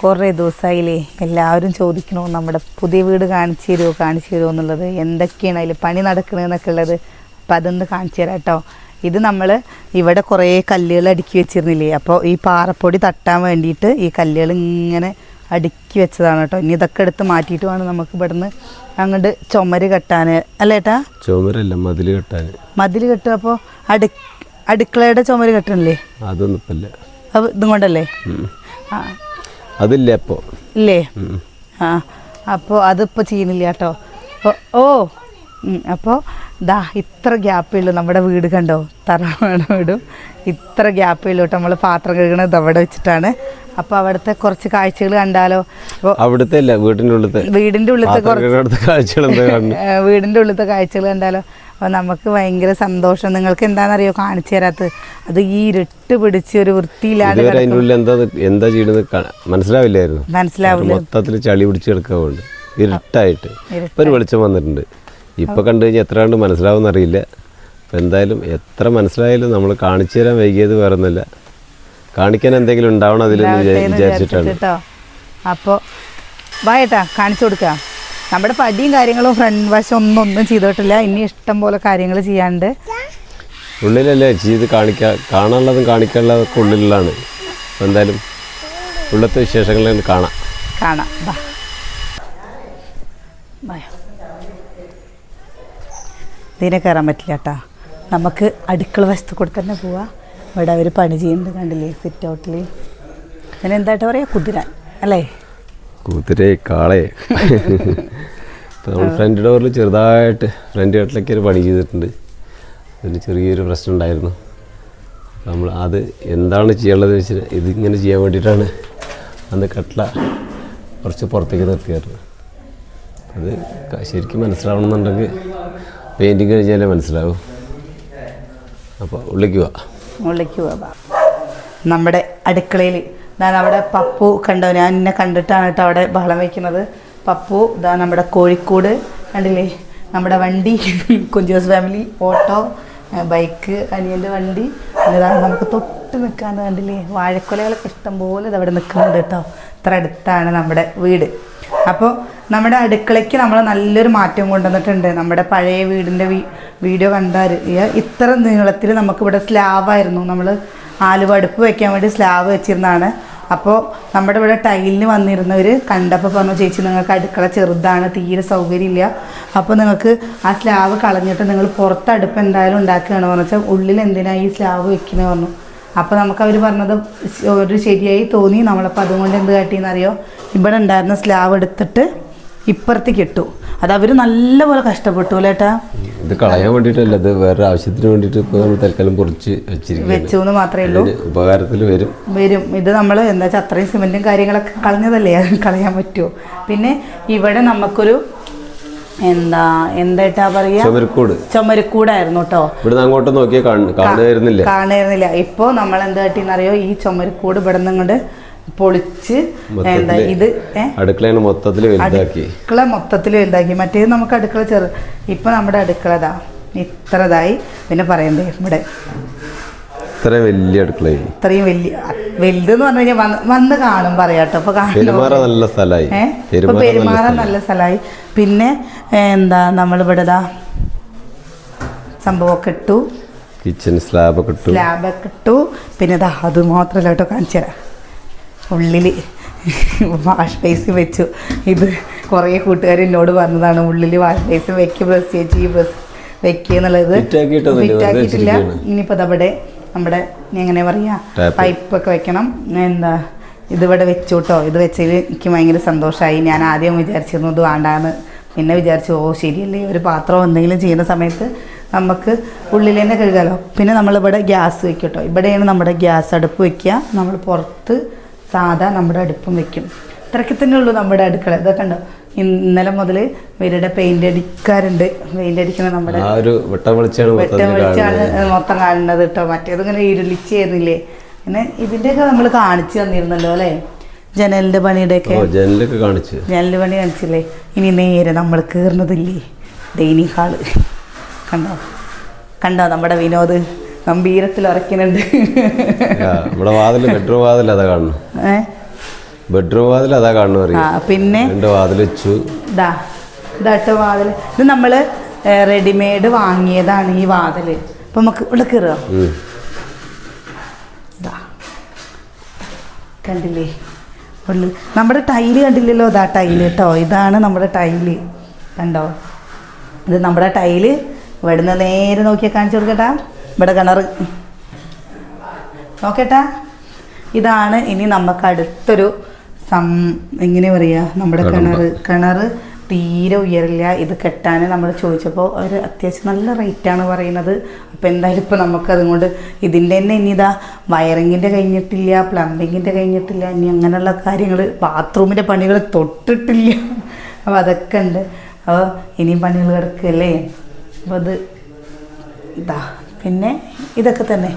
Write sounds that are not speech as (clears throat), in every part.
കുറേ ദിവസമായില്ലേ എല്ലാവരും ചോദിക്കണോ നമ്മുടെ പുതിയ വീട് കാണിച്ചു തരുമോ കാണിച്ചു തരുമോ എന്നുള്ളത്? എന്തൊക്കെയാണ് അതിൽ പണി നടക്കണമെന്നൊക്കെ ഉള്ളത്? അപ്പം അതൊന്ന് കാണിച്ചു തരാം കേട്ടോ. ഇത് നമ്മൾ ഇവിടെ കുറേ കല്ലുകൾ അടുക്കി വെച്ചിരുന്നില്ലേ? അപ്പോൾ ഈ പാറപ്പൊടി തട്ടാൻ വേണ്ടിയിട്ട് ഈ കല്ലുകൾ ഇങ്ങനെ അടുക്കി വെച്ചതാണ് കേട്ടോ. ഇനി ഇതൊക്കെ എടുത്ത് മാറ്റിയിട്ട് വേണം നമുക്ക് ഇവിടുന്ന് അങ്ങോട്ട് ചുമര് കെട്ടാൻ അല്ലേ ഏട്ടാ? ചുമരല്ല മതിൽ കെട്ടാൻ മതിൽ കെട്ടുക അപ്പോൾ അടു അടുക്കളയുടെ ചുമര് കെട്ടണില്ലേ? അതൊന്നും അപ്പം ഇതും കൊണ്ടല്ലേ? ആ അതില്ല അപ്പോൾ ഇല്ലേ? ആ അപ്പോൾ അതിപ്പോൾ ചെയ്യുന്നില്ല കേട്ടോ. ഓ അപ്പോൾ ദാ ഇത്ര ഗ്യാപ്പേ ഉള്ളൂ നമ്മുടെ വീട് കണ്ടോ? തറവാട് വീടും. ഇത്ര ഗ്യാപ്പേ ഉള്ളൂ കേട്ടോ നമ്മൾ പാത്രം കഴുകണത് അവിടെ വെച്ചിട്ടാണ്. അപ്പോൾ അവിടുത്തെ കുറച്ച് കാഴ്ചകൾ കണ്ടാലോ? അവിടുത്തെ അല്ല വീടിന്റെ ഉള്ളിലത്തെ വീടിന്റെ ഉള്ളിലത്തെ കുറച്ച് കാഴ്ചകൾ (laughs) വീടിന്റെ ഉള്ളിലത്തെ കാഴ്ചകൾ കണ്ടാലോ? അപ്പോൾ നമുക്ക് ഭയങ്കര സന്തോഷം. നിങ്ങൾക്ക് എന്താണെന്നറിയോ കാണിച്ചു തരാത്തത്? അത് ഈ ഇരുട്ട് പിടിച്ച് ഒരു വൃത്തിയില്ലാതെ എന്താ ചെയ്യണത് മനസ്സിലാവില്ലായിരുന്നു. മനസ്സിലാവില്ല. മൊത്തത്തിൽ ചളി പിടിച്ച് കിടക്കാവുണ്ട് ഇരുട്ടായിട്ട്. ഇപ്പം ഒരു വെളിച്ചം വന്നിട്ടുണ്ട്. ഇപ്പം കണ്ടു കഴിഞ്ഞാൽ എത്ര കണ്ട് മനസ്സിലാവുമെന്ന് അറിയില്ല അപ്പം എന്തായാലും എത്ര മനസ്സിലായാലും നമ്മൾ കാണിച്ചു തരാൻ വൈകിയത് വേറെ ഒന്നുമില്ല കാണിക്കാൻ എന്തെങ്കിലും ഉണ്ടാവണം അതിൽ വിചാരിച്ചിട്ടാണ്. വിചാരിച്ചിട്ട് കേട്ടോ അപ്പോൾ വായട്ടാ കാണിച്ചു കൊടുക്കാം. നമ്മുടെ പടിയും കാര്യങ്ങളും ഫ്രണ്ട് വശം ഒന്നും ഒന്നും ചെയ്തിട്ടില്ല. ഇനി ഇഷ്ടം പോലെ കാര്യങ്ങൾ ചെയ്യാണ്ട് ഉള്ളിലല്ലേ ചെയ്ത് കാണിക്കാൻ കാണാനുള്ളതും കാണിക്കാനുള്ളതൊക്കെ ഉള്ളിലാണ് എന്തായാലും ഉള്ളത്തെ വിശേഷങ്ങളിൽ കാണാം. കാണാം. ബാ. ഇതിനെ കയറാൻ പറ്റില്ല കേട്ടാ നമുക്ക് അടുക്കള വശത്ത് കൂടെ തന്നെ പോവാം. ഇവിടെ അവർ പണി ചെയ്യുന്നത് കണ്ടില്ലേ സിറ്റ് ഔട്ടിൽ പിന്നെ എന്തായിട്ട് പറയാ? കുതിര അല്ലേ? കുതിരേ കാളേ. നമ്മൾ ഫ്രണ്ട് ഡോറിൽ ചെറുതായിട്ട് ഫ്രണ്ട് വീട്ടിലേക്ക് ഒരു പണി ചെയ്തിട്ടുണ്ട്. അതിന് ചെറിയൊരു പ്രശ്നം ഉണ്ടായിരുന്നു. നമ്മൾ അത് എന്താണ് ചെയ്യാനുള്ളത് വെച്ചാൽ ഇതിങ്ങനെ ചെയ്യാൻ വേണ്ടിയിട്ടാണ് അന്ന് കട്ട്ല കുറച്ച് പുറത്തേക്ക് നിർത്തിയായിരുന്നു അത് ശരിക്കും മനസ്സിലാവണമെന്നുണ്ടെങ്കിൽ പെയിന്റിങ് കഴിഞ്ഞാലേ മനസ്സിലാവും. അപ്പോൾ വിളിക്കുക പോവാം മുകളിലേക്ക് പോവാം. നമ്മുടെ അടുക്കളയിൽ ഞാൻ അവിടെ പപ്പു കണ്ടോ? ഞാൻ എന്നെ കണ്ടിട്ടാണ് കേട്ടോ അവിടെ ബഹളം വയ്ക്കുന്നത് പപ്പു ഇതാ നമ്മുടെ കോഴിക്കോട് കണ്ടില്ലേ? നമ്മുടെ വണ്ടി (laughs) കുഞ്ചോസ് ഫാമിലി ഓട്ടോ ബൈക്ക് അനിയന്റെ വണ്ടി. ഇതാ നമുക്ക് തൊട്ട് നിൽക്കാൻ കണ്ടില്ലേ? വാഴക്കൊലകളൊക്കെ ഇഷ്ടം പോലെ ഇത് അവിടെ നിൽക്കുന്നുണ്ട് കേട്ടോ. ഇത്ര അടുത്താണ് നമ്മുടെ വീട്. അപ്പോൾ നമ്മുടെ അടുക്കളയ്ക്ക് നമ്മൾ നല്ലൊരു മാറ്റം കൊണ്ടുവന്നിട്ടുണ്ട്. നമ്മുടെ പഴയ വീടിന്റെ വീഡിയോ കണ്ടാൽ ഇത്ര നീളത്തിൽ നമുക്കിവിടെ സ്ലാബായിരുന്നു നമ്മൾ ആലുവ അടുപ്പ് വെക്കാൻ വേണ്ടി സ്ലാബ് വെച്ചിരുന്നതാണ്. അപ്പോൾ നമ്മുടെ ഇവിടെ ടൈലിന് വന്നിരുന്നവർ കണ്ടപ്പോൾ പറഞ്ഞു ചേച്ചി നിങ്ങൾക്ക് അടുക്കള ചെറുതാണ് തീരെ സൗകര്യമില്ല. അപ്പോൾ നിങ്ങൾക്ക് ആ സ്ലാവ് കളഞ്ഞിട്ട് നിങ്ങൾ പുറത്ത് അടുപ്പ് എന്തായാലും ഉണ്ടാക്കുകയാണ്. പറഞ്ഞു വെച്ചാൽ ഉള്ളിൽ എന്തിനാണ് ഈ സ്ലാവ് വെക്കുന്നത് പറഞ്ഞു. അപ്പോൾ നമുക്ക് അവർ പറഞ്ഞത് ഒരു ശരിയായി തോന്നി. നമ്മളപ്പോൾ അതുകൊണ്ട് എന്ത് കാട്ടിയെന്നറിയോ ഇവിടെ ഉണ്ടായിരുന്ന സ്ലാബ് എടുത്തിട്ട് ഇപ്പുറത്തേക്ക് ഇട്ടു അത് അവർ നല്ലപോലെ കഷ്ടപ്പെട്ടു അല്ലേട്ടാ ഇത് കളയാൻ വേണ്ടിയിട്ടല്ല ഇത് വേറെ ആവശ്യത്തിന് വേണ്ടിയിട്ട് ഇപ്പോൾ നമ്മൾ തൽക്കാലം കുറച്ച് വെച്ചു എന്ന് മാത്രമേ ഉള്ളൂ. ഉപകാരത്തിൽ വരും. വരും. ഇത് നമ്മൾ എന്താ വെച്ചാൽ അത്രയും സിമെന്റും കാര്യങ്ങളൊക്കെ കളഞ്ഞതല്ലേ? കളയാൻ പറ്റുമോ പിന്നെ ഇവിടെ നമുക്കൊരു എന്താ എന്തായിട്ടാ പറയുക ചുമരക്കൂട്. ചുമരക്കൂടായിരുന്നു കേട്ടോ ഇവിടുന്ന് അങ്ങോട്ട് നോക്കിയാൽ കാണുമായിരുന്നില്ല കാണുന്നില്ല ഇപ്പോ നമ്മൾ എന്താ അറിയോ ഈ ചുമരക്കൂട് ഇവിടെ നിന്ന് പൊളിച്ച് എന്താ ഇത്? അടുക്കള അടുക്കളയാണ് മൊത്തത്തിൽ വലുതാക്കി. അടുക്കള മൊത്തത്തിൽ വലുതാക്കി. മറ്റേത് നമുക്ക് അടുക്കള ചെറു ഇപ്പൊ നമ്മുടെ അടുക്കളതാ ഇത്രതായി. പിന്നെ പറയണ്ടേ? ഇവിടെ. ഇത്ര വലിയ അടുക്കളയായി ഇത്രയും വലിയ വലുതെന്ന് പറഞ്ഞു കഴിഞ്ഞാൽ വന്ന് കാണും പറയാട്ടോ. അപ്പോൾ കാണും. പെരുമാറ നല്ല സ്ഥലമായി പെരുമാറ നല്ല സ്ഥലമായി പിന്നെ എന്താ നമ്മളിവിടെ സംഭവമൊക്കെ ഇട്ടു. കിച്ചൺ സ്ലാബൊക്കെ ഇട്ടു. സ്ലാബൊക്കെ ഇട്ടു. പിന്നെ ഇതാ അത് മാത്രമല്ല കേട്ടോ കാണിച്ചു തരാം. ഉള്ളിൽ വാഷ് ബേസ് വെച്ചു. ഇത് കുറേ കൂട്ടുകാർ എന്നോട് പറഞ്ഞതാണ് ഉള്ളിൽ വാഷ് ബേസ് വെക്ക് ബ്രസ് ചേച്ചി ഈ ബ്രസ് വെക്കുക എന്നുള്ളത് ഫിറ്റാക്കിയിട്ടില്ല ഇനിയിപ്പോൾ അതവിടെ നമ്മുടെ എങ്ങനെ പറയാ? Tap. പൈപ്പൊക്കെ വെക്കണം. എന്താ ഇതിവിടെ വെച്ചു കേട്ടോ ഇത് വെച്ചതിൽ എനിക്ക് ഭയങ്കര സന്തോഷമായി ഞാൻ ആദ്യം വിചാരിച്ചിരുന്നു ഇത് വേണ്ടാന്ന്. പിന്നെ വിചാരിച്ചു ഓ ശരിയല്ലേ. ഒരു പാത്രം എന്തെങ്കിലും ചെയ്യുന്ന സമയത്ത് നമുക്ക് ഉള്ളിൽ തന്നെ കഴുകാലോ. പിന്നെ നമ്മളിവിടെ ഗ്യാസ് വെക്കും കേട്ടോ ഇവിടെയാണ് നമ്മുടെ ഗ്യാസ് അടുപ്പ് വെക്കുക. നമ്മൾ പുറത്ത് സാധാ നമ്മുടെ അടുപ്പും വെക്കും. ഇത്രയ്ക്ക് തന്നെ ഉള്ളൂ നമ്മുടെ അടുക്കള. ഇതൊക്കെ ഉണ്ടോ ഇന്നലെ മുതൽ ഇവരുടെ പെയിന്റ് അടിക്കാറുണ്ട്. പെയിന്റ് അടിക്കുന്ന നമ്മുടെ വെട്ടം വെളിച്ചാണ് മൊത്തം കാണുന്നത് കേട്ടോ മറ്റേത് ഇങ്ങനെ ഇരുളിച്ചായിരുന്നില്ലേ പിന്നെ ഇതിന്റെയൊക്കെ നമ്മൾ കാണിച്ചു തന്നിരുന്നല്ലോ അല്ലേ? ജനലിന്റെ പണിയുടെയൊക്കെ. ജനലൊക്കെ കാണിച്ചു. ജനൽ പണി കാണിച്ചില്ലേ? ഇനി നേരെ നമ്മൾ കയറുന്നതില്ലേ ഡൈനിങ് ഹാൾ. കണ്ടോ? കണ്ടോ നമ്മുടെ വിനോദ്? ഗംഭീരത്തിൽ ഉറക്കുന്നുണ്ട് നമ്മുടെ വാതിൽ ബെഡ്റൂം വാതിൽ അതാ കാണുന്നു ഏ? ബെഡ്റൂം വാതിൽ അതാ കാണുന്നു പിന്നെ? രണ്ട് വാതിൽ വെച്ചു. ഇതാ ഇതാട്ടോ വാതിൽ ഇത് നമ്മൾ റെഡിമെയ്ഡ് വാങ്ങിയതാണ് ഈ വാതിൽ അപ്പം നമുക്ക് ഇവിടെ കയറുക. കണ്ടില്ലേ? ഉള്ളു. നമ്മുടെ ടൈൽ കണ്ടില്ലല്ലോ ഇതാ ടൈൽ കേട്ടോ? ഇതാണ് നമ്മുടെ ടൈൽ. കണ്ടോ? ഇത് നമ്മുടെ ടൈൽ. ഇവിടുന്ന് നേരെ നോക്കിയാൽ കാണിച്ചു കൊടുക്കട്ടാ. ഇവിടെ കിണർ നോക്കട്ടാ. ഇതാണ് ഇനി നമുക്ക് അടുത്തൊരു സം എങ്ങനെ പറയുക നമ്മുടെ കിണർ കിണർ തീരെ ഉയരില്ല ഇത് കെട്ടാൻ നമ്മൾ ചോദിച്ചപ്പോൾ അവർ അത്യാവശ്യം നല്ല റേറ്റാണ് പറയുന്നത്. അപ്പോൾ എന്തായാലും ഇപ്പോൾ നമുക്കതുകൊണ്ട് ഇതിന്റെ തന്നെ ഇനി ഇതാ വയറിങ്ങിന്റെ കഴിഞ്ഞിട്ടില്ല പ്ലംബിങ്ങിന്റെ കഴിഞ്ഞിട്ടില്ല ഇനി അങ്ങനെയുള്ള കാര്യങ്ങൾ ബാത്റൂമിന്റെ പണികൾ തൊട്ടിട്ടില്ല. അപ്പോൾ അതൊക്കെ ഉണ്ട്. അപ്പോൾ ഇനിയും പണികൾ കിടക്കുകയല്ലേ അപ്പോൾ അത് ഇതാ പിന്നെ ഇതൊക്കെ തന്നെ.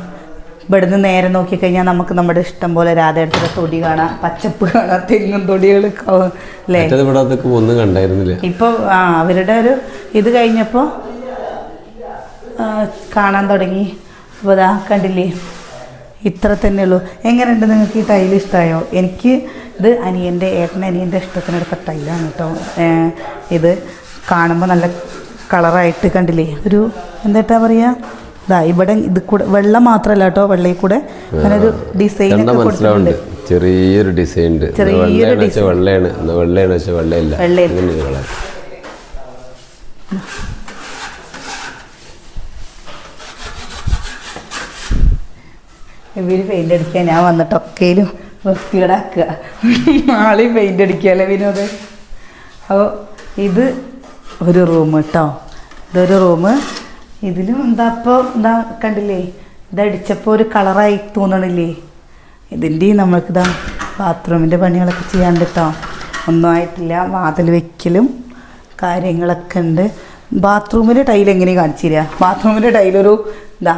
ഇവിടുന്ന് നേരെ നോക്കിക്കഴിഞ്ഞാൽ നമുക്ക് നമ്മുടെ ഇഷ്ടം പോലെ രാധയുടെ തൊടി കാണാം. പച്ചപ്പ് കാണാം. തെങ്ങും തൊടികൾ അല്ലേ? ഒന്നും കണ്ടായിരുന്നില്ല. ഇപ്പോൾ ആ അവരുടെ ഒരു ഇത് കഴിഞ്ഞപ്പോൾ കാണാൻ തുടങ്ങി. അപ്പോൾ ഇതാ കണ്ടില്ലേ? ഇത്ര തന്നെ ഉള്ളൂ. എങ്ങനെയുണ്ട് നിങ്ങൾക്ക് ഈ ടൈൽ ഇഷ്ടമായോ എനിക്ക് ഇത് അനിയന്റെ ഏട്ടൻ അനിയന്റെ ഇഷ്ടത്തിനെടുത്ത ടൈലാണ് കേട്ടോ ഇത് കാണുമ്പോൾ നല്ല കളറായിട്ട് കണ്ടില്ലേ? ഒരു എന്താ പറയുക ഇതാ ഇവിടെ ഇത് കൂടെ വെള്ളം മാത്രമല്ല കേട്ടോ വെള്ളയിൽ കൂടെ. അങ്ങനെ ഒരു ഡിസൈൻ മനസ്സിലാവുന്നുണ്ട്. ചെറിയൊരു ഡിസൈൻ ഉണ്ട്. ചെറിയൊരു വെള്ളയാണ് വെള്ളയാണ്. വെച്ചാൽ വെള്ളയില്ല. വെള്ളയില്ല. ഇവർ പെയിന്റ് അടിക്കാൻ ഞാൻ വന്നിട്ടൊക്കെയും വൃത്തികേടാക്കുക. നാളെ പെയിന്റ് അടിക്കുകയല്ലേ വിനോദ്? അപ്പോൾ ഇത് ഒരു റൂം കേട്ടോ. ഇതൊരു റൂം ഇതിലും എന്താ ഇപ്പോൾ എന്താ കണ്ടില്ലേ? ഇതടിച്ചപ്പോൾ ഒരു കളറായി തോന്നണില്ലേ? നമ്മൾക്ക് നമ്മൾക്കിതാ ബാത്റൂമിന്റെ പണികളൊക്കെ ചെയ്യാണ്ട് കേട്ടോ ഒന്നും ആയിട്ടില്ല. വാതിൽ വെക്കലും കാര്യങ്ങളൊക്കെ ഉണ്ട്. ബാത്റൂമിന്റെ ടൈൽ കാണിച്ചു തരിക ബാത്റൂമിന്റെ ടൈലൊരു എന്താ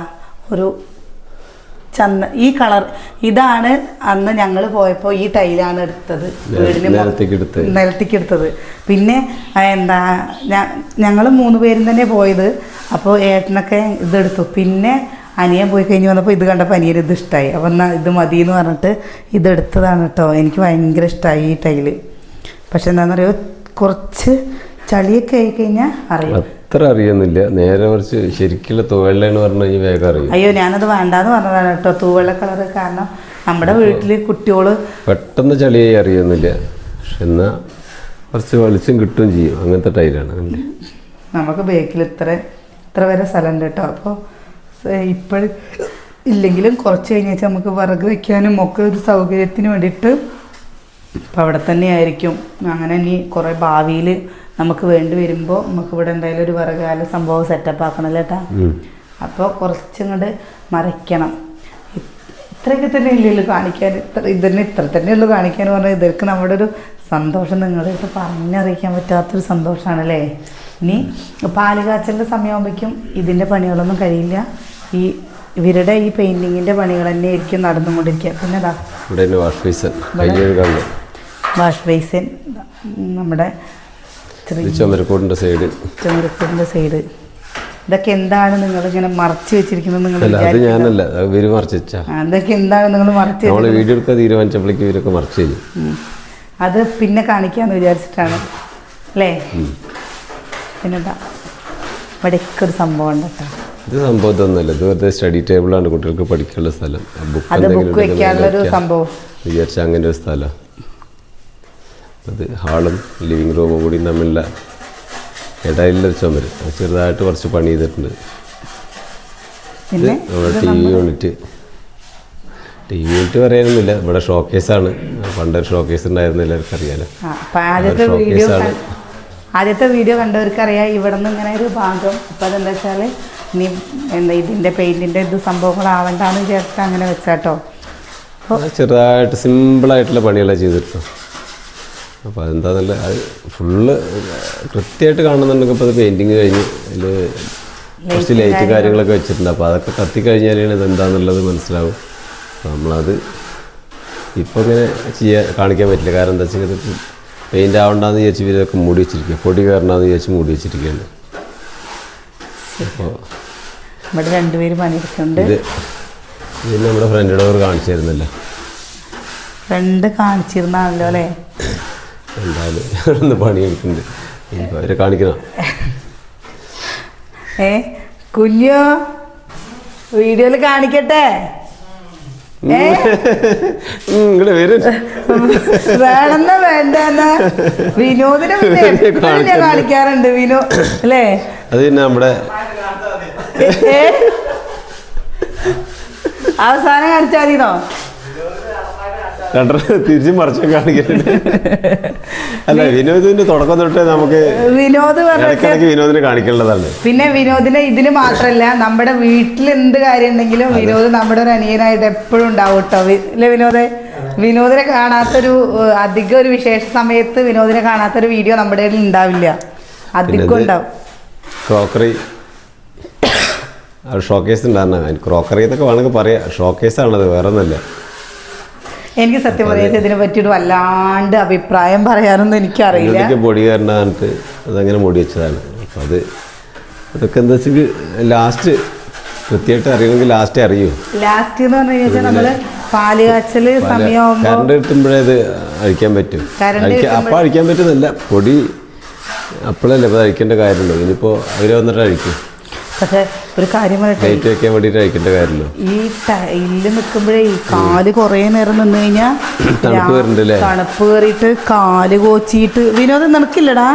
ഒരു ചന്ദ ഈ കളർ ഇതാണ് അന്ന് ഞങ്ങൾ പോയപ്പോൾ ഈ ടൈലാണ് എടുത്തത് വീടിന് നിലത്തിക്കെടുത്തത് നിലത്തേക്ക് എടുത്ത് എടുത്തത്. പിന്നെ എന്താ ഞങ്ങൾ മൂന്ന് പേരും തന്നെ പോയത്. അപ്പോൾ ഏട്ടനൊക്കെ ഇതെടുത്തു. പിന്നെ അനിയൻ പോയി കഴിഞ്ഞ് വന്നപ്പോൾ ഇത് കണ്ടപ്പോൾ അനിയൻ ഇത് ഇഷ്ടമായി അപ്പം എന്നാൽ ഇത് മതി എന്ന് പറഞ്ഞിട്ട് ഇതെടുത്തതാണ് കേട്ടോ എനിക്ക് ഭയങ്കര ഇഷ്ടമായി ഈ ടൈൽ. പക്ഷെ എന്താണെന്നറിയോ കുറച്ച് ചളിയൊക്കെ ആയി കഴിഞ്ഞാൽ അറിയാം. അത്ര അറിയുന്നില്ല. നേരെ കുറച്ച് ശരിക്കുള്ള തൊഴിലെന്ന് പറഞ്ഞു കഴിഞ്ഞാൽ വേഗം അറിയും. അയ്യോ ഞാനത് വേണ്ടാന്ന് പറഞ്ഞതാണ് കേട്ടോ. തൂവെള്ള കളർ കാരണം നമ്മുടെ വീട്ടിൽ കുട്ടികൾ പെട്ടെന്ന് ചളിയായി അറിയുന്നില്ല. പക്ഷെ എന്നാൽ കുറച്ച് വെളിച്ചം കിട്ടുകയും ചെയ്യും. അങ്ങനത്തെ ടൈലാണ് നമുക്ക് ബേക്കിൽ ഇത്ര ഇത്ര വരെ സ്ഥലമുണ്ട് കേട്ടോ. അപ്പോൾ ഇപ്പോഴും ഇല്ലെങ്കിലും കുറച്ച് കഴിഞ്ഞാൽ നമുക്ക് വിറക് വെക്കാനും ഒക്കെ ഒരു സൗകര്യത്തിന് വേണ്ടിയിട്ട് അപ്പോൾ അവിടെ തന്നെ ആയിരിക്കും അങ്ങനെ ഇനി കുറേ ഭാവിയിൽ നമുക്ക് വേണ്ടി വരുമ്പോൾ നമുക്ക് ഇവിടെ എന്തായാലും ഒരു വിറകാല സംഭവം സെറ്റപ്പ് ആക്കണല്ലോ കേട്ടാ. അപ്പോൾ കുറച്ചിങ്ങോട്ട് മറയ്ക്കണം ഇത്രയൊക്കെ തന്നെ ഇല്ലല്ലോ കാണിക്കാൻ. ഇത്ര ഇതിന് ഇത്ര തന്നെ ഉള്ളൂ കാണിക്കാൻ പറഞ്ഞാൽ ഇതൊക്കെ നമ്മുടെ ഒരു സന്തോഷം. നിങ്ങളുടെ അടുത്ത് പറഞ്ഞറിയിക്കാൻ പറ്റാത്തൊരു സന്തോഷമാണല്ലേ ഇനി പാൽ കാച്ചലിന്റെ സമയമാകുമ്പോഴേക്കും ഇതിന്റെ പണികളൊന്നും കഴിയില്ല. ഈ ഇവരുടെ ഈ പെയിന്റിങ്ങിന്റെ പണികൾ തന്നെ ആയിരിക്കും നടന്നുകൊണ്ടിരിക്കുക. പിന്നെ ഇതാ ഇവിടെ തന്നെ വാഷ് ബേസൻ. വാഷ് ബേസിൻ നമ്മുടെ ഇത് ചെറിയ സൈഡ് ചുമരത്തിന്റെ സൈഡ് ഇതൊക്കെ എന്താണ് നിങ്ങൾ ഇങ്ങനെ മറച്ചു വെച്ചിരിക്കുന്നത് നിങ്ങൾ അത് ഞാനല്ല ഇവർ മറിച്ച് ഇതൊക്കെ എന്താണ് നിങ്ങൾ മറച്ചു നമ്മൾ വീഡിയോ എടുക്കാൻ തീരുമാനിച്ചപ്പോഴേക്കും ഇവരൊക്കെ മറച്ചു ചെയ്യും അത് പിന്നെ കാണിക്കാന്ന് വിചാരിച്ചിട്ടാണ്. അല്ലേ? പിന്നെന്താ? ഇവിടെയൊക്കെ ഒരു സംഭവം ഉണ്ട് കേട്ടോ. ഇത് സംഭവം ഇതൊന്നുമല്ല ഇത് വെറുതെ സ്റ്റഡി ടേബിളാണ് കുട്ടികൾക്ക് പഠിക്കാനുള്ള സ്ഥലം. ബുക്ക് ബുക്ക് വെക്കാനുള്ളൊരു സംഭവം. വിചാരിച്ച അങ്ങനെ ഒരു സ്ഥലം. അത് ഹാളും ലിവിങ് റൂമും കൂടി തമ്മിലുള്ള ഇടയിലൊരു ചുമര്. അത് ചെറുതായിട്ട് കുറച്ച് പണി ചെയ്തിട്ടുണ്ട്. ഇത് നമ്മുടെ T V unit. T V unit പറയാനൊന്നുമില്ല. ഇവിടെ ഷോക്കേസാണ് പണ്ടൊരു ഷോക്കേസ് ഉണ്ടായിരുന്നു എല്ലാവർക്കും അറിയാലോ ആദ്യത്തെ വീഡിയോ കണ്ടവർക്കറിയാം ഇവിടെ നിന്ന് ഇങ്ങനെ ഒരു ഭാഗം. ഇപ്പം അതെന്താ വെച്ചാൽ ഇനി എന്താ ഇതിന്റെ പെയിന്റിന്റെ ഇത് സംഭവങ്ങളാവണ്ടെന്ന് വിചാരിച്ചിട്ട് അങ്ങനെ വെച്ചാട്ടോ. ചെറുതായിട്ട് സിമ്പിളായിട്ടുള്ള പണികളാണ് ചെയ്തിട്ടോ അപ്പോൾ അതെന്താന്നല്ല അത് ഫുള്ള് കൃത്യമായിട്ട് കാണുന്നുണ്ടെങ്കിൽ ഇപ്പോൾ അത് പെയിന്റിങ് കഴിഞ്ഞ് അതിൽ കുറച്ച് ലൈറ്റ് കാര്യങ്ങളൊക്കെ. വെച്ചിട്ടുണ്ട്. അപ്പോൾ അതൊക്കെ കത്തി കഴിഞ്ഞാലാണ് ഇത് എന്താണെന്നുള്ളത് മനസ്സിലാവും. അപ്പോൾ നമ്മളത് ഇപ്പോൾ ഇങ്ങനെ ചെയ്യാൻ കാണിക്കാൻ പറ്റില്ല. കാരണം എന്താ വെച്ചാൽ ഇത് പെയിന്റ് ആവണ്ടെന്ന് ചോദിച്ച് ഇവരൊക്കെ മൂടി വെച്ചിരിക്കുക പൊടി കയറണമെന്ന് ചോദിച്ച് മൂടി വെച്ചിരിക്കുകയാണ് അപ്പോൾ ഇവിടെ രണ്ടുപേര് പണിയെടുക്കുന്നുണ്ട്. ഇത് ഇത് നമ്മുടെ ഫ്രണ്ടിനോട് കാണിച്ചു തരുന്നില്ല? ഫ്രണ്ട് കാണിച്ചിരുന്നാണല്ലോ അല്ലേ? എന്തായാലും ഒന്ന് പണിയെടുക്കുന്നുണ്ട് ഇനിയിപ്പോൾ അവരെ കാണിക്കണം. ഏ കുഞ്ഞോ വീഡിയോയിൽ കാണിക്കട്ടെ? ഇങ്ങോട്ട് വരും. വേണമെന്ന വേണ്ടെന്ന? വിനോദിനെ (laughs) ഞാൻ കാണിക്കാറുണ്ട് വിനോ അല്ലേ? അത് പിന്നെ നമ്മുടെ? അവസാനം കാണിച്ചാൽ രണ്ടര തിരിച്ചും മറിച്ചും കാണിക്കുന്നുണ്ട് അല്ല വിനോദത്തിന്റെ തുടക്കം തൊട്ടേ നമുക്ക് വിനോദ് വിനോദിനെ കാണിക്കേണ്ടതാണ്. പിന്നെ വിനോദിനെ ഇതിന് മാത്രല്ല നമ്മുടെ വീട്ടിൽ എന്ത് കാര്യം ഉണ്ടെങ്കിലും വിനോദ് നമ്മുടെ ഒരു അനിയനായിട്ട് എപ്പോഴും ഉണ്ടാവും കേട്ടോ അല്ലേ വിനോദ്? വിനോദിനെ കാണാത്തൊരു അധികം ഒരു വിശേഷ സമയത്ത് വിനോദിനെ കാണാത്തൊരു വീഡിയോ നമ്മുടെ കയ്യിൽ ഉണ്ടാവില്ല. അധികം ഉണ്ടാവും. ക്രോക്കറി. ഷോക്കേസ് ഉണ്ടായിരുന്ന. ക്രോക്കറി എന്നൊക്കെ വേണമെങ്കിൽ പറയാം. ഷോക്കേസ് ആണത് വേറെ ഒന്നല്ല എനിക്ക് സത്യം പറയാൻ ഇതിനെ പറ്റിയിട്ട് വല്ലാണ്ട് അഭിപ്രായം പറയാനൊന്നും എനിക്കറിയില്ല. എനിക്ക് പൊടി കാരണമായിട്ട് അതങ്ങനെ മൂടി വെച്ചതാണ്. അപ്പം അത് അതൊക്കെ എന്താ വെച്ചെങ്കിൽ ലാസ്റ്റ് കൃത്യമായിട്ട് അറിയണമെങ്കിൽ ലാസ്റ്റ് അറിയൂ. ലാസ്റ്റ് എന്ന് പറഞ്ഞു കഴിഞ്ഞാൽ നമ്മൾ പാൽ കാച്ചൽ സമയം കറണ്ട് കിട്ടുമ്പോഴേ അത് അഴിക്കാൻ പറ്റും. അപ്പം അഴിക്കാൻ പറ്റുന്നില്ല. പൊടി അപ്പോഴല്ലേ അപ്പോൾ അഴിക്കേണ്ട കാര്യമുള്ളൂ. ഇനിയിപ്പോൾ അവർ വന്നിട്ട് അഴിക്കും. പക്ഷെ ഒരു കാര്യം പറയട്ടെ? ഈ ടൈലിൽ നിൽക്കുമ്പോഴേ ഈ കാൽ കുറേ നേരം നിന്ന് കഴിഞ്ഞാൽ (laughs) തണുപ്പ് കയറിയിട്ട് കാൽ കോച്ചിട്ട് വിനോദം നിനക്കില്ലടാ?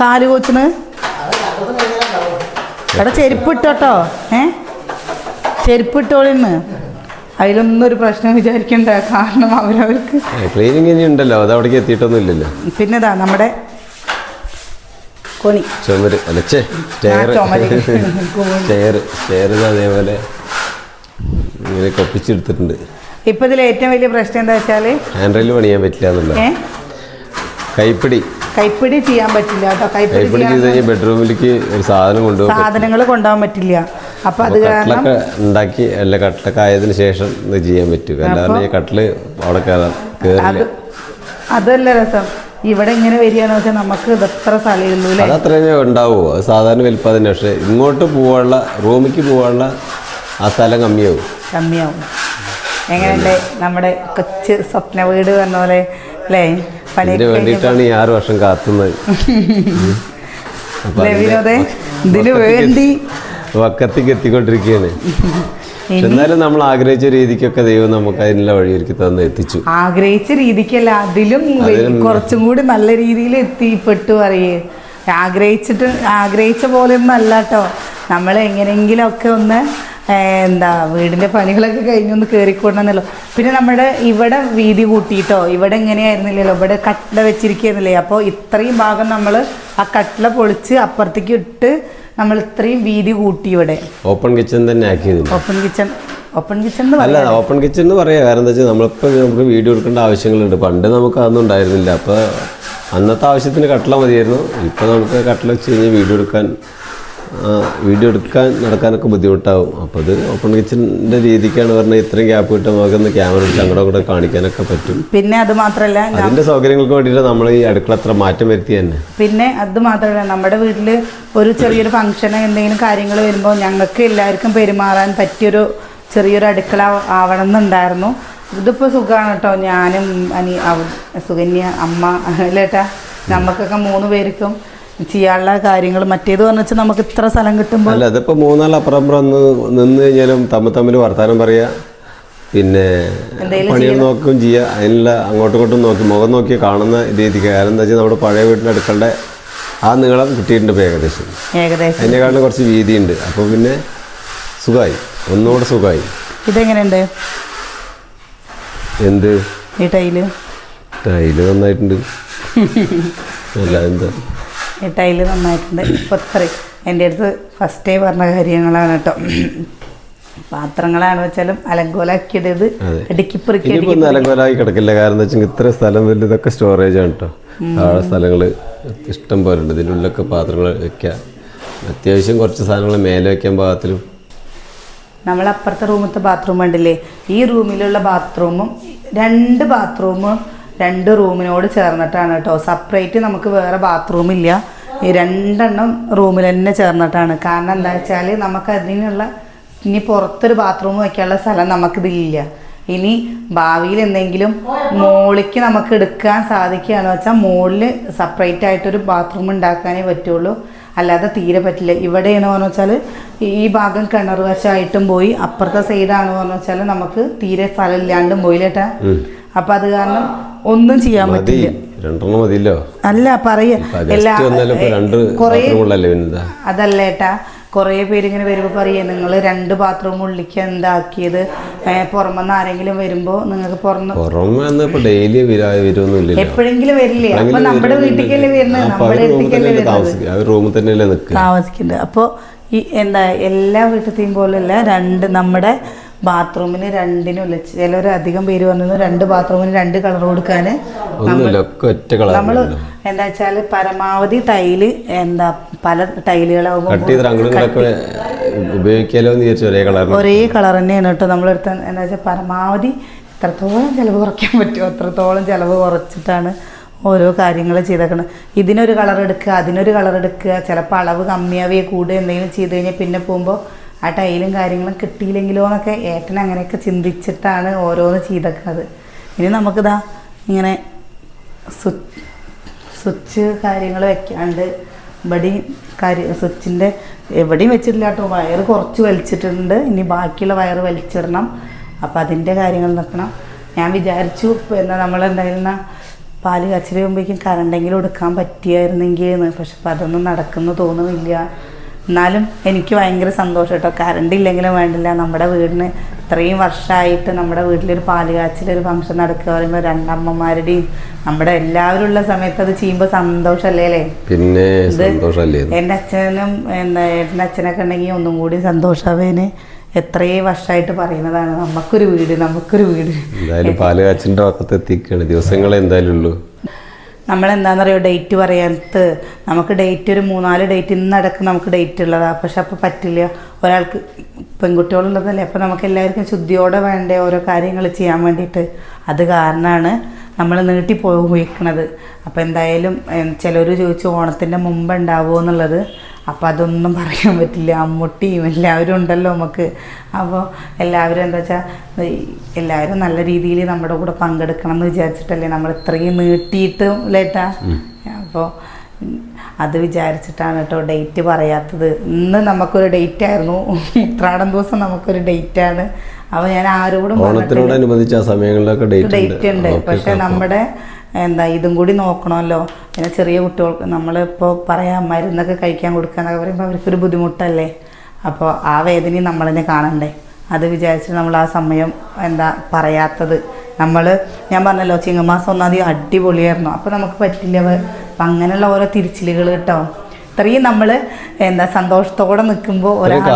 കാൽ കോച്ചിന് എടാ ചെരുപ്പ് ഇട്ടോട്ടോ. ഏ? ചെരുപ്പ് ഇട്ടോളിന്ന്. അതിലൊന്നും ഒരു പ്രശ്നം വിചാരിക്കണ്ട. കാരണം അവരവർക്ക് ക്ലീനിങ് ഇനി ഉണ്ടല്ലോ. അത് അവിടേക്ക് എത്തിയിട്ടൊന്നും ഇല്ലല്ലോ. പിന്നെതാ നമ്മുടെ കൊനി ചുമര് അലച്ചേ ചുമര്. സ്റ്റെയർ സ്റ്റെയർ (laughs) അതേപോലെ ഇങ്ങനെ കൊപ്പിച്ചെടുത്തിട്ടുണ്ട്. ഇപ്പൊ ഇതിൽ ഏറ്റവും വലിയ പ്രശ്നം എന്താ വെച്ചാൽ ഹാൻഡ്രൈൽ പണിയാൻ പറ്റില്ല എന്നുള്ള കൈപ്പിടി. കൈപ്പിടി ചെയ്യാൻ പറ്റില്ല കേട്ടോ. കൈപ്പിടി ചെയ്ത് കഴിഞ്ഞാൽ ബെഡ്റൂമിലേക്ക് ഒരു സാധനം കൊണ്ടുപോകും സാധനങ്ങൾ കൊണ്ടുപോകാൻ പറ്റില്ല. അപ്പൊ അത് കാരണം ഉണ്ടാക്കി അല്ല കട്ടിലൊക്കെ ആയതിനു ശേഷം ഇത് ചെയ്യാൻ പറ്റും. അല്ലാതെ കട്ടിൽ അവിടെ കയറാൻ അതല്ല രസം. ഇവിടെ ഇങ്ങനെ വരികയാണെന്ന് വെച്ചാൽ നമുക്ക് ഇതത്ര സ്ഥലമുള്ളൂ അല്ലേ? അത് അത്രയും ഉണ്ടാവുമോ സാധാരണ വലിപ്പം തന്നെ പക്ഷേ ഇങ്ങോട്ട് പോകാനുള്ള റൂമിക്ക് പോകാനുള്ള ആ സ്ഥലം കമ്മിയാവും. കമ്മിയാവും. എങ്ങനെയുണ്ട് നമ്മുടെ കൊച്ച് സ്വപ്ന വീട് പറഞ്ഞ പോലെ അല്ലേ? പണിക്ക് വേണ്ടിയിട്ടാണ് ഈ ആറ് വർഷം കാത്തുന്നത്. (laughs) ഇതിനു വേണ്ടി വക്കത്തേക്ക് എത്തിക്കൊണ്ടിരിക്കുകയാണ്. (laughs) എന്നാലും നമ്മൾ ആഗ്രഹിച്ച രീതിക്കൊക്കെ ദൈവം നമുക്ക് അതിനുള്ള വഴിയൊരുക്കി തന്ന് എത്തിച്ചു. ആഗ്രഹിച്ച രീതിക്കല്ല അതിലും കുറച്ചും കൂടി നല്ല രീതിയിൽ എത്തിപ്പെട്ടു അറിയേ ആഗ്രഹിച്ചിട്ട് ആഗ്രഹിച്ച പോലെ ഒന്നും അല്ല കേട്ടോ നമ്മൾ എങ്ങനെയെങ്കിലുമൊക്കെ ഒന്ന് എന്താ വീടിന്റെ പണികളൊക്കെ കഴിഞ്ഞൊന്ന് കയറിക്കൂടണമെന്നല്ലോ പിന്നെ നമ്മുടെ ഇവിടെ വീതി കൂട്ടിയിട്ടോ ഇവിടെ എങ്ങനെയായിരുന്നില്ലല്ലോ ഇവിടെ കട്ടില വെച്ചിരിക്കുന്നില്ലേ അപ്പോൾ ഇത്രയും ഭാഗം നമ്മൾ ആ കട്ടില പൊളിച്ച് അപ്പുറത്തേക്ക് ഇട്ട് നമ്മൾ ഇത്രയും വീതി കൂട്ടി ഇവിടെ. ഓപ്പൺ കിച്ചൺ തന്നെ ആക്കിയത് ഓപ്പൺ കിച്ചൺ ഓപ്പൺ കിച്ചൺ അല്ല ഓപ്പൺ കിച്ചൺ എന്ന് പറയാം. കാരണം എന്താ വെച്ചാൽ നമ്മളിപ്പോൾ നമുക്ക് വീഡിയോ എടുക്കേണ്ട ആവശ്യങ്ങളുണ്ട്. പണ്ട് നമുക്ക് അതൊന്നും ഉണ്ടായിരുന്നില്ല. അപ്പോൾ അന്നത്തെ ആവശ്യത്തിന് കട്ടില മതിയായിരുന്നു. ഇപ്പോൾ നമുക്ക് കട്ടില വെച്ച് കഴിഞ്ഞാൽ വീഡിയോ എടുക്കാൻ വീഡിയോ എടുക്കാൻ നടക്കാനൊക്കെ ബുദ്ധിമുട്ടാവും. അപ്പോൾ അത് ഓപ്പൺ കിച്ചണിന്റെ രീതിക്കാണ് പറഞ്ഞാൽ ഇത്രയും ഗ്യാപ്പ് കിട്ടുമ്പോൾ നമുക്കൊന്ന് ക്യാമറ എടുത്ത് അങ്ങോട്ട് കൂടെ കാണിക്കാനൊക്കെ പറ്റും. പിന്നെ അത് മാത്രമല്ല അതിന്റെ സൗകര്യങ്ങൾക്ക് വേണ്ടിയിട്ട് നമ്മൾ ഈ അടുക്കള അത്ര മാറ്റം വരുത്തി തന്നെ. പിന്നെ അത് മാത്രമല്ല നമ്മുടെ വീട്ടിൽ ഒരു ചെറിയൊരു ഫംഗ്ഷന് എന്തെങ്കിലും കാര്യങ്ങൾ വരുമ്പോൾ ഞങ്ങൾക്ക് എല്ലാവർക്കും പെരുമാറാൻ പറ്റിയൊരു ചെറിയൊരു അടുക്കള ആവണം എന്നുണ്ടായിരുന്നു ഇതിപ്പോൾ സുഖമാണ് കേട്ടോ ഞാനും അനി സുകന്യ അമ്മ അല്ലേട്ടാ നമുക്കൊക്കെ മൂന്ന് പേർക്കും ചെയ്യാനുള്ള കാര്യങ്ങൾ മറ്റേത് വെച്ചാൽ നമുക്ക് ഇത്ര സ്ഥലം കിട്ടുമ്പോൾ അല്ല അതിപ്പോൾ മൂന്നാൾ അപ്പുറം അപ്പുറം ഒന്ന് നിന്ന് കഴിഞ്ഞാലും തമ്മിൽ തമ്മിൽ വർത്താനം പറയുക പിന്നെ പണികൾ നോക്കുകയും ചെയ്യുക അതിനുള്ള അങ്ങോട്ടും ഇങ്ങോട്ടും നോക്കി മുഖം നോക്കി കാണുന്ന രീതിക്ക്. കാരണം എന്താ വെച്ചാൽ നമ്മുടെ പഴയ വീട്ടിന്റെ അടുക്കളുടെ ആ നീളം കിട്ടിയിട്ടുണ്ട് ഇപ്പോൾ ഏകദേശം. ഏകദേശം. അതിനേക്കാളും കുറച്ച് വീതിയുണ്ട്. അപ്പോൾ പിന്നെ സുഖമായി ഒന്നുകൂടെ സുഖമായി ഇതെങ്ങനെയുണ്ട്? എന്ത്? ഈ ടൈൽ? ടൈൽ നന്നായിട്ടുണ്ട്. (laughs) അല്ല എന്താ ഈ ടൈൽ നന്നായിട്ടുണ്ട്. ഇപ്പോൾ ഇത്രയും എന്റെ അടുത്ത് ഫസ്റ്റേ പറഞ്ഞ കാര്യങ്ങളാണ് കേട്ടോ. പാത്രങ്ങളാണ് വെച്ചാലും അലങ്കോലാക്കിയത് ഇനിയിപ്പോൾ നിലങ്കോലായി കിടക്കില്ല. കാരണം വെച്ചാൽ ഇത്ര സ്ഥലം വലുതൊക്കെ സ്റ്റോറേജ് ആണ് കേട്ടോ താഴെ സ്ഥലങ്ങൾ ഇഷ്ടം പോലെ ഉണ്ട്. ഇതിന്റെ ഉള്ളിലൊക്കെ പാത്രങ്ങൾ വെക്കാം. അത്യാവശ്യം കുറച്ച് സാധനങ്ങൾ മേലെ വെക്കാൻ പാകത്തിലും. നമ്മൾ അപ്പുറത്തെ റൂമത്തെ ബാത്റൂം ഉണ്ടല്ലേ ഈ റൂമിലുള്ള ബാത്റൂമും രണ്ട് ബാത്റൂമും രണ്ട് റൂമിനോട് ചേർന്നിട്ടാണ് കേട്ടോ. സെപ്പറേറ്റ് നമുക്ക് വേറെ ബാത്റൂം ഇല്ല. ഈ രണ്ടെണ്ണം റൂമിൽ തന്നെ ചേർന്നിട്ടാണ്. കാരണം എന്താ വെച്ചാൽ നമുക്ക് അതിനുള്ള ഇനി പുറത്തൊരു ബാത്റൂം വയ്ക്കാനുള്ള സ്ഥലം നമുക്കിതില്ല ഇനി ഭാവിയിൽ എന്തെങ്കിലും മോളിക്ക് നമുക്ക് എടുക്കാൻ സാധിക്കുകയാണെന്ന് വെച്ചാൽ മുകളിൽ സെപ്പറേറ്റ് ആയിട്ടൊരു ബാത്റൂം ഉണ്ടാക്കാനേ പറ്റുള്ളൂ. അല്ലാതെ തീരെ പറ്റില്ല. ഇവിടെയാണ് പറഞ്ഞു വെച്ചാൽ ഈ ഭാഗം കിണർ വശമായിട്ടും പോയി അപ്പുറത്തെ സൈഡാണ് പറഞ്ഞു വെച്ചാൽ നമുക്ക് തീരെ സ്ഥലം ഇല്ലാണ്ടും പോയില്ലേട്ടാ അപ്പം അത് കാരണം ഒന്നും ചെയ്യാൻ പറ്റില്ല. രണ്ടെണ്ണം മതിയല്ലോ. അല്ല പറയാ. രണ്ട് കുറേ ബാത്റൂമുള്ളല്ലേ പിന്നെന്താ അതല്ല ഏട്ടാ കുറേ പേരിങ്ങനെ വരുമ്പോൾ പറയേ നിങ്ങൾ രണ്ട് ബാത്റൂം ഉള്ളിക്ക് എന്താക്കിയത്? പുറമെന്ന് ആരെങ്കിലും വരുമ്പോൾ നിങ്ങൾക്ക് പുറമെ ഡെയിലി എപ്പോഴെങ്കിലും വരില്ലേ? അപ്പൊ നമ്മുടെ വീട്ടിലേക്കല്ലേ വരുന്നത്? നമ്മുടെ അടുത്തേക്കല്ലേ വരുന്നത്? താമസിക്കുന്നുണ്ട് അപ്പോൾ ഈ എന്താ എല്ലാ വീട്ടിലത്തെയും പോലെയല്ല രണ്ട് നമ്മുടെ ബാത്റൂമിന് രണ്ടിനും ചിലർ അധികം പേര് വന്നിരുന്നു. രണ്ട് ബാത്റൂമിന് രണ്ട് കളർ കൊടുക്കാൻ നമ്മൾ എന്താ വെച്ചാൽ പരമാവധി ടൈൽ എന്താ പല ടൈലുകളാകുമ്പോൾ ഒരേ കളർ തന്നെയാണ് കേട്ടോ. നമ്മളെടുത്ത് എന്താ വെച്ചാൽ പരമാവധി എത്രത്തോളം ചിലവ് കുറയ്ക്കാൻ പറ്റുമോ അത്രത്തോളം ചിലവ് കുറച്ചിട്ടാണ് ഓരോ കാര്യങ്ങൾ ചെയ്തേക്കുന്നത് ഇതിനൊരു കളർ എടുക്കുക അതിനൊരു കളർ എടുക്കുക ചിലപ്പോൾ അളവ് കമ്മിയാവുകയോ കൂടുക എന്തെങ്കിലും ചെയ്ത് കഴിഞ്ഞാൽ പിന്നെ പോകുമ്പോൾ ആ ടൈലും കാര്യങ്ങളും കിട്ടിയില്ലെങ്കിലോ എന്നൊക്കെ ഏട്ടൻ അങ്ങനെയൊക്കെ ചിന്തിച്ചിട്ടാണ് ഓരോന്ന് ചെയ്തേക്കുന്നത് ഇനി നമുക്കിതാ ഇങ്ങനെ സ്വിച്ച് കാര്യങ്ങൾ വെക്കാണ്ട് ഇവിടെയും കാര്യ സ്വിച്ചിന്റെ എവിടെയും വെച്ചിട്ടില്ല വയർ കുറച്ച് വലിച്ചിട്ടുണ്ട്. ഇനി ബാക്കിയുള്ള വയർ വലിച്ചിടണം. അപ്പം അതിന്റെ കാര്യങ്ങൾ നോക്കണം. ഞാൻ വിചാരിച്ചു എന്നാൽ നമ്മളെന്തായാലും പാൽ കച്ചിരി മുമ്പേക്കും കറണ്ടെങ്കിലും എടുക്കാൻ പറ്റിയായിരുന്നെങ്കിൽ പക്ഷെ അപ്പം അതൊന്നും നടക്കുന്നു തോന്നുന്നില്ല. എന്നാലും എനിക്ക് ഭയങ്കര സന്തോഷം കേട്ടോ കറണ്ട് ഇല്ലെങ്കിലും വേണ്ടില്ല. നമ്മുടെ വീടിന് ഇത്രയും വർഷമായിട്ട് നമ്മുടെ വീട്ടിലൊരു പാൽ കാച്ചിലൊരു ഫംഗ്ഷൻ നടക്കുക പറയുമ്പോൾ രണ്ടമ്മമാരുടെയും നമ്മുടെ എല്ലാവരും ഉള്ള സമയത്ത് അത് ചെയ്യുമ്പോൾ സന്തോഷമല്ലേ അല്ലേ? പിന്നെ? എന്റെ അച്ഛനും എന്താ ഏട്ടന്റെ അച്ഛനൊക്കെ ഉണ്ടെങ്കിൽ ഒന്നും കൂടി സന്തോഷാവേന് എത്രയും വർഷമായിട്ട് പറയുന്നതാണ്. നമുക്കൊരു വീട് നമുക്കൊരു വീട്. എന്തായാലും പാൽ കാച്ചിന്റെ പക്കത്ത് എത്തിക്കാണ്. ദിവസങ്ങളെ എന്തായാലും ഉള്ളൂ. നമ്മളെന്താണെന്നറിയോ ഡേറ്റ് പറയാത്ത നമുക്ക് ഡേറ്റ് ഒരു മൂന്നാൽ ഡേറ്റ് ഇന്നടക്ക് നമുക്ക് ഡേറ്റ് ഉള്ളതാണ് പക്ഷെ അപ്പോൾ പറ്റില്ല. ഒരാൾക്ക് പെൺകുട്ടികളുള്ളതല്ലേ. അപ്പോൾ നമുക്ക് എല്ലാവർക്കും ശുദ്ധിയോടെ വേണ്ടേ ഓരോ കാര്യങ്ങൾ ചെയ്യാൻ വേണ്ടിയിട്ട്. അത് കാരണമാണ് നമ്മൾ നീട്ടി പോയിക്കണത് അപ്പോൾ എന്തായാലും ചിലർ ചോദിച്ചു ഓണത്തിന്റെ മുമ്പ് ഉണ്ടാവുമോ എന്നുള്ളത് അപ്പോൾ അതൊന്നും പറയാൻ പറ്റില്ല. അമ്മൂട്ടിയും എല്ലാവരും ഉണ്ടല്ലോ നമുക്ക്. അപ്പോൾ എല്ലാവരും എന്താ വെച്ചാൽ എല്ലാവരും നല്ല രീതിയിൽ നമ്മുടെ കൂടെ പങ്കെടുക്കണം എന്ന് വിചാരിച്ചിട്ടല്ലേ നമ്മൾ ഇത്രയും നീട്ടിയിട്ടും ലേട്ടാ അപ്പോൾ അത് വിചാരിച്ചിട്ടാണ് കേട്ടോ ഡേറ്റ് പറയാത്തത്. ഇന്ന് നമുക്കൊരു ഡേറ്റ് ആയിരുന്നു. ഉത്രാടം ദിവസം നമുക്കൊരു ഡേറ്റ് ആണ്. അപ്പോൾ ഞാൻ ആരോടും ഓണത്തിനോടനുബന്ധിച്ച് ആ സമയങ്ങളിലൊക്കെ ഡേറ്റ് ഉണ്ട്. പക്ഷെ നമ്മുടെ എന്താ ഇതും കൂടി നോക്കണമല്ലോ. പിന്നെ ചെറിയ കുട്ടികൾക്ക് നമ്മളിപ്പോൾ പറയാം മരുന്നൊക്കെ കഴിക്കാൻ കൊടുക്കുക എന്നൊക്കെ പറയുമ്പോൾ അവർക്കൊരു ബുദ്ധിമുട്ടല്ലേ? അപ്പോൾ ആ വേദനയും നമ്മൾ തന്നെ കാണണ്ടേ? അത് വിചാരിച്ചിട്ട് നമ്മൾ ആ സമയം എന്താ പറയാത്തത്. നമ്മൾ ഞാൻ പറഞ്ഞല്ലോ ചിങ്ങമാസം ഒന്നാം തീയതി അടിപൊളിയായിരുന്നു. അപ്പോൾ നമുക്ക് പറ്റില്ല അപ്പം അങ്ങനെയുള്ള ഓരോ തിരിച്ചിലുകൾ കേട്ടോ. ഇത്രയും നമ്മൾ എന്താ സന്തോഷത്തോടെ നിൽക്കുമ്പോൾ ഒരാൾ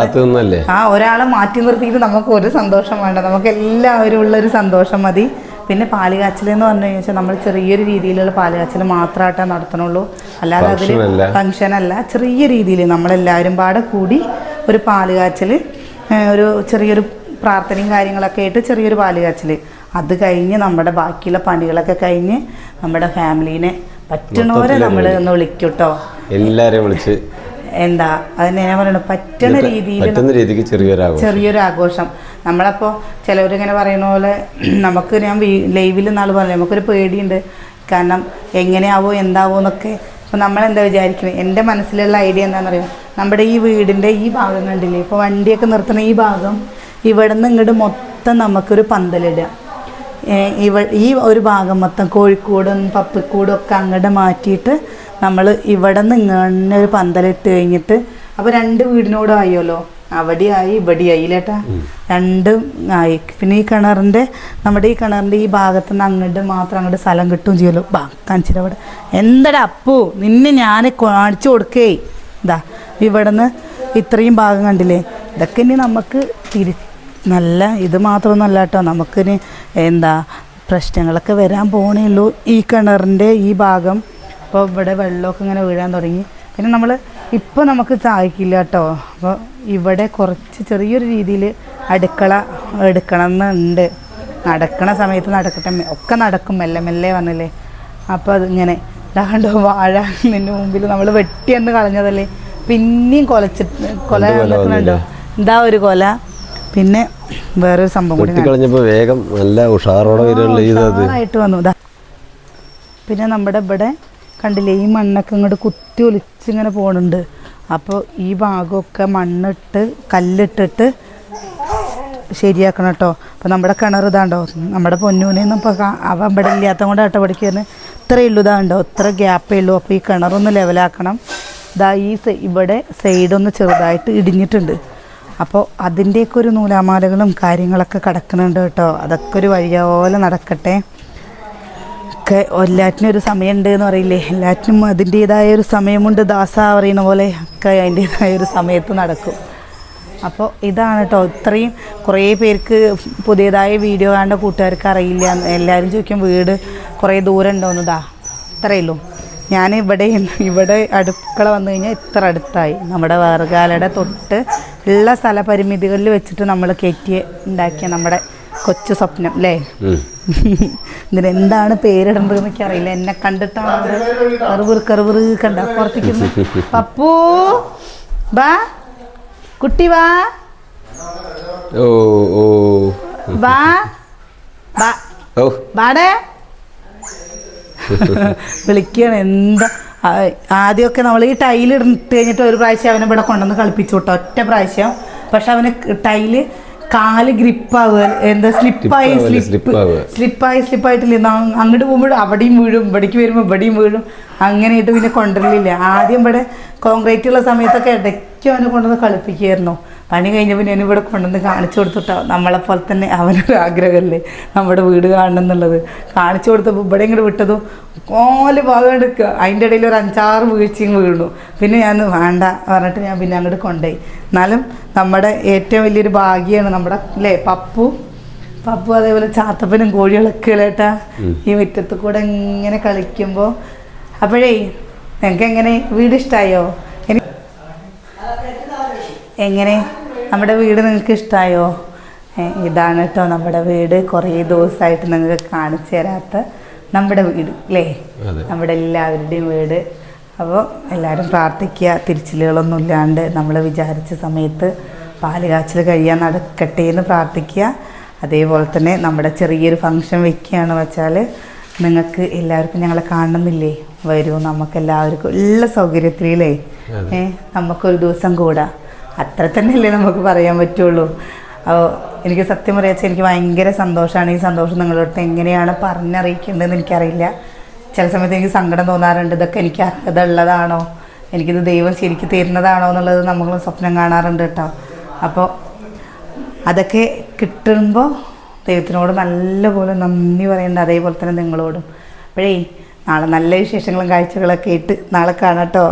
ആ ഒരാളെ മാറ്റി നിർത്തിയിട്ട് നമുക്ക് ഒരു സന്തോഷം വേണ്ട. നമുക്ക് എല്ലാവരും ഉള്ളൊരു സന്തോഷം മതി. പിന്നെ പാൽ കാച്ചൽ എന്ന് പറഞ്ഞു കഴിഞ്ഞാൽ നമ്മൾ ചെറിയൊരു രീതിയിലുള്ള പാൽ കാച്ചൽ മാത്രമായിട്ടേ നടത്തണുള്ളൂ. അല്ലാതെ അതിൽ ഫംഗ്ഷൻ അല്ല. ചെറിയ രീതിയിൽ നമ്മളെല്ലാവരും പാടെ കൂടി ഒരു പാൽ കാച്ചൽ ഒരു ചെറിയൊരു പ്രാർത്ഥനയും കാര്യങ്ങളൊക്കെ ആയിട്ട് ചെറിയൊരു പാൽ കാച്ചൽ അത് കഴിഞ്ഞ് നമ്മുടെ ബാക്കിയുള്ള പണികളൊക്കെ കഴിഞ്ഞ് നമ്മുടെ ഫാമിലീനെ പറ്റണവരെ നമ്മൾ ഒന്ന് വിളിക്കൂട്ടോ. എല്ലാവരെയും വിളിച്ച്. എന്താ അതിനെ ഞാൻ പറയണത് പറ്റുന്ന രീതിയിൽ പറ്റുന്ന രീതിക്ക് ചെറിയൊരു ചെറിയൊരു ആഘോഷം നമ്മളപ്പോൾ ചിലവരിങ്ങനെ പറയുന്ന പോലെ (clears throat) നമുക്ക് ഞാൻ ലൈവിൽ നാൾ പറഞ്ഞു നമുക്കൊരു പേടിയുണ്ട്. കാരണം എങ്ങനെയാവോ എന്താവോ എന്നൊക്കെ. അപ്പോൾ നമ്മളെന്താ വിചാരിക്കുന്നത് എന്റെ മനസ്സിലുള്ള ഐഡിയ എന്താണെന്നറിയോ നമ്മുടെ ഈ വീടിന്റെ ഈ ഭാഗം കണ്ടില്ലേ? ഇപ്പോൾ വണ്ടിയൊക്കെ നിർത്തുന്ന ഈ ഭാഗം ഇവിടെ നിന്ന് ഇങ്ങോട്ട് മൊത്തം നമുക്കൊരു പന്തലിടുക. ഇവ ഈ ഒരു ഭാഗം മൊത്തം കോഴിക്കോടും പപ്പിക്കൂടും ഒക്കെ അങ്ങോട്ട് മാറ്റിയിട്ട് നമ്മൾ ഇവിടെ നിന്ന് ഇങ്ങനെ ഒരു പന്തലിട്ട് കഴിഞ്ഞിട്ട് അപ്പോൾ രണ്ട് വീടിനോടും ആയല്ലോ അവിടെയായി ഇവിടെയായി ഇല്ലേട്ടാ രണ്ടും ആയി. പിന്നെ ഈ കിണറിന്റെ നമ്മുടെ ഈ കിണറിന്റെ ഈ ഭാഗത്ത് നിന്ന് അങ്ങോട്ട് മാത്രം അങ്ങോട്ട് സ്ഥലം കിട്ടും ചെയ്യലോ? ബാ കാണിച്ചിട്ട് അവിടെ എന്തടാ അപ്പു? നിന്നെ ഞാൻ കാണിച്ചു കൊടുക്കേ. ഇതാ ഇവിടെ നിന്ന് ഇത്രയും ഭാഗം കണ്ടില്ലേ? ഇതൊക്കെ ഇനി നമുക്ക് തിരി നല്ല ഇത് മാത്രമൊന്നുമല്ല കേട്ടോ നമുക്കിനി എന്താ പ്രശ്നങ്ങളൊക്കെ വരാൻ പോണേ ഉള്ളൂ ഈ കിണറിന്റെ ഈ ഭാഗം അപ്പോൾ ഇവിടെ വെള്ളമൊക്കെ ഇങ്ങനെ വീഴാൻ തുടങ്ങി. പിന്നെ നമ്മൾ ഇപ്പോൾ നമുക്ക് സഹായിക്കില്ല കേട്ടോ. അപ്പോൾ ഇവിടെ കുറച്ച് ചെറിയൊരു രീതിയിൽ അടുക്കള എടുക്കണം എന്നുണ്ട് നടക്കണ സമയത്ത് നടക്കട്ടെ. ഒക്കെ നടക്കും. മെല്ലെ മെല്ലെ വന്നില്ലേ. അപ്പോൾ അതിങ്ങനെ ഇതാണ്ടോ വാഴ നിന്റെ മുമ്പിൽ നമ്മൾ വെട്ടിയെന്ന് കളഞ്ഞതല്ലേ. പിന്നെയും കൊലച്ചിട്ട് കൊല നിൽക്കുന്നുണ്ടോ? ഇതാ ഒരു കൊല. പിന്നെ വേറൊരു സംഭവം കൂടി വേഗം നല്ല ഉഷാറോടെ ഉഷാറായിട്ട് വന്നു. പിന്നെ നമ്മുടെ ഇവിടെ കണ്ടില്ലേ ഈ മണ്ണൊക്കെ ഇങ്ങോട്ട് കുത്തി ഒലിച്ചിങ്ങനെ പോകുന്നുണ്ട് അപ്പോൾ ഈ ഭാഗമൊക്കെ മണ്ണിട്ട് കല്ലിട്ടിട്ട് ശരിയാക്കണം കേട്ടോ അപ്പോൾ നമ്മുടെ കിണർ ഇതാണ്ടോ? നമ്മുടെ പൊന്നൂനെയൊന്നും ഇപ്പോൾ അവൻ ഇവിടെ ഇല്ലാത്ത കൊണ്ട് തന്നെ ഇത്രയേ ഉള്ളൂ ഇതാണ്ടോ? ഇത്ര ഗ്യാപ്പേ ഉള്ളൂ. അപ്പോൾ ഈ കിണറൊന്ന് ലെവലാക്കണം ഇതാ ഈ ഇവിടെ സൈഡൊന്ന് ചെറുതായിട്ട് ഇടിഞ്ഞിട്ടുണ്ട്. അപ്പോൾ അതിന്റെയൊക്കെ ഒരു നൂലാമാലകളും കാര്യങ്ങളൊക്കെ കിടക്കുന്നുണ്ട് കേട്ടോ. അതൊക്കെ ഒരു വഴിയോലെ നടക്കട്ടെ. ഒക്കെ എല്ലാറ്റിനും ഒരു സമയമുണ്ട് എന്ന് പറയില്ലേ. എല്ലാറ്റിനും അതിന്റേതായ ഒരു സമയമുണ്ട്. ദാസ പറയുന്ന പോലെ ഒക്കെ അതിന്റേതായ ഒരു സമയത്ത് നടക്കും. അപ്പോൾ ഇതാണ് കേട്ടോ ഇത്രയും കുറേ പേർക്ക് പുതിയതായ വീഡിയോ കാണേണ്ട കൂട്ടുകാർക്ക് അറിയില്ല. എല്ലാവരും ചോദിക്കും വീട് കുറേ ദൂരം ഉണ്ടോന്നതാ ഇത്രയേ ഉള്ളൂ. ഞാൻ ഇവിടെ ഇവിടെ അടുക്കള വന്നു കഴിഞ്ഞാൽ ഇത്ര അടുത്തായി. നമ്മുടെ വേറുകാലയുടെ തൊട്ട് ഉള്ള സ്ഥലപരിമിതികളിൽ വെച്ചിട്ട് നമ്മൾ കയറ്റി ഉണ്ടാക്കിയ നമ്മുടെ കൊച്ചു സ്വപ്നം അല്ലേ. ഇതിനെന്താണ് പേരിടേണ്ടത് എന്നൊക്കെ അറിയില്ല എന്നെ കണ്ടിട്ടാണ് കറുവർ കറുവർ കണ്ട പുറത്തേക്കുന്നു പപ്പു ബാ. കുട്ടി വാ. ഓ ഓ. വാ. വാ ഓ. വാടേ വിളിക്കുകയാണ് എന്താ? ആദ്യമൊക്കെ നമ്മൾ ഈ ടൈൽ ഇട്ട് കഴിഞ്ഞിട്ട് ഒരു പ്രാവശ്യം അവനെ ഇവിടെ കൊണ്ടുവന്ന് കളിപ്പിച്ചു വിട്ടോ. ഒറ്റ പ്രാവശ്യം. പക്ഷെ അവന് ടൈൽ കാൽ ഗ്രിപ്പാവുക എന്താ സ്ലിപ്പായി സ്ലിപ്പ്. സ്ലിപ്പായി സ്ലിപ്പായിട്ടില്ല. അങ്ങോട്ട് പോകുമ്പോഴും അവിടെയും വീഴും ഇവിടേക്ക് വരുമ്പോൾ ഇവിടെയും വീഴും. അങ്ങനെയായിട്ട് പിന്നെ കൊണ്ടുവരലില്ല. ആദ്യം ഇവിടെ കോൺക്രീറ്റ് ഉള്ള സമയത്തൊക്കെ ഇടയ്ക്ക് അവനെ കൊണ്ടുവന്ന് കളിപ്പിക്കുമായിരുന്നു പണി കഴിഞ്ഞപ്പോൾ ഞാൻ ഇവിടെ കൊണ്ടുവന്ന് കാണിച്ചു കൊടുത്തിട്ടോ. നമ്മളെ പോലെ തന്നെ അവനൊരു ആഗ്രഹമല്ലേ നമ്മുടെ വീട് കാണണം എന്നുള്ളത്. കാണിച്ചു കൊടുത്തപ്പോൾ ഇവിടെ ഇങ്ങോട്ട് വിട്ടതും കോൽ ഭാഗം എടുക്കുക അതിന്റെ ഇടയിൽ ഒരു അഞ്ചാറ് വീഴ്ചയും വീണു. പിന്നെ ഞാൻ വേണ്ട പറഞ്ഞിട്ട് ഞാൻ പിന്നെ അങ്ങോട്ട് കൊണ്ടുപോയി. എന്നാലും നമ്മുടെ ഏറ്റവും വലിയൊരു ഭാഗ്യമാണ് നമ്മുടെ അല്ലേ പപ്പു. പപ്പു അതേപോലെ ചാത്തപ്പനും കോഴികളൊക്കെ ഇല്ലേട്ടാ ഈ മുറ്റത്ത് കൂടെ ഇങ്ങനെ കളിക്കുമ്പോൾ അപ്പോഴേ നിങ്ങൾക്ക് എങ്ങനെ? വീട് ഇഷ്ടമായോ എനി എങ്ങനെ? നമ്മുടെ വീട് നിങ്ങൾക്ക് ഇഷ്ടമായോ ഇതാണ് കേട്ടോ നമ്മുടെ വീട്. കുറേ ദിവസമായിട്ട് നിങ്ങൾക്ക് കാണിച്ചു തരാത്ത നമ്മുടെ വീട് അല്ലേ നമ്മുടെ എല്ലാവരുടെയും വീട്. അപ്പോൾ എല്ലാവരും പ്രാർത്ഥിക്കുക. തിരിച്ചിലുകളൊന്നും ഇല്ലാണ്ട് നമ്മൾ വിചാരിച്ച സമയത്ത് പാൽ കാച്ചിൽ കഴിയാൻ നടക്കട്ടെ എന്ന് പ്രാർത്ഥിക്കുക. അതേപോലെ തന്നെ നമ്മുടെ ചെറിയൊരു ഫങ്ഷൻ വെക്കുകയാണ് വെച്ചാൽ നിങ്ങൾക്ക് എല്ലാവർക്കും ഞങ്ങളെ കാണണമെന്നില്ലേ വരൂ. നമുക്ക് എല്ലാവർക്കും ഉള്ള സൗകര്യത്തിലേ ഏഹ് നമുക്കൊരു ദിവസം കൂടാ. അത്ര തന്നെയല്ലേ നമുക്ക് പറയാൻ പറ്റുള്ളൂ. എനിക്ക് സത്യം പറയാച്ചാൽ എനിക്ക് ഭയങ്കര സന്തോഷമാണ് ഈ സന്തോഷം നിങ്ങളോട് എങ്ങനെയാണ് പറഞ്ഞറിയിക്കേണ്ടതെന്ന് എനിക്കറിയില്ല. ചില സമയത്ത് എനിക്ക് സങ്കടം തോന്നാറുണ്ട്. ഇതൊക്കെ എനിക്ക് അർഹത ഉള്ളതാണോ എനിക്കിത് ദൈവം ശരിക്ക് തരുന്നതാണോ എന്നുള്ളത് നമ്മൾ സ്വപ്നം കാണാറുണ്ട് കേട്ടോ. അപ്പോൾ അതൊക്കെ കിട്ടുമ്പോൾ ദൈവത്തിനോട് നല്ലപോലെ നന്ദി പറയേണ്ട അതേപോലെ തന്നെ നിങ്ങളോടും. അപ്പോഴേ നാളെ നല്ല വിശേഷങ്ങളും കാഴ്ചകളൊക്കെ ഇട്ട് നാളെ കാണാം കേട്ടോ